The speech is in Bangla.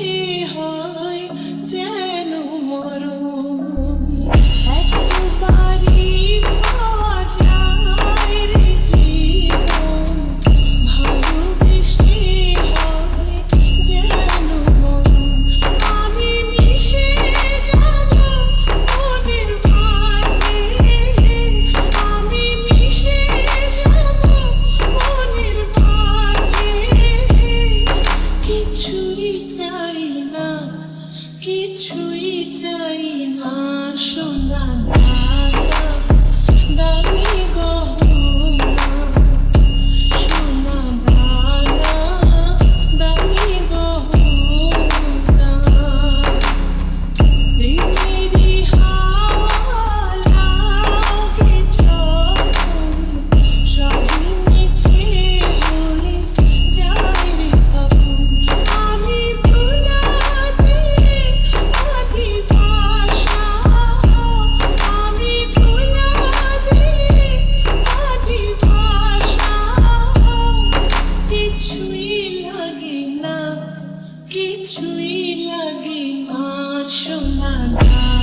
me home. কিছুই চাই না শোনা love.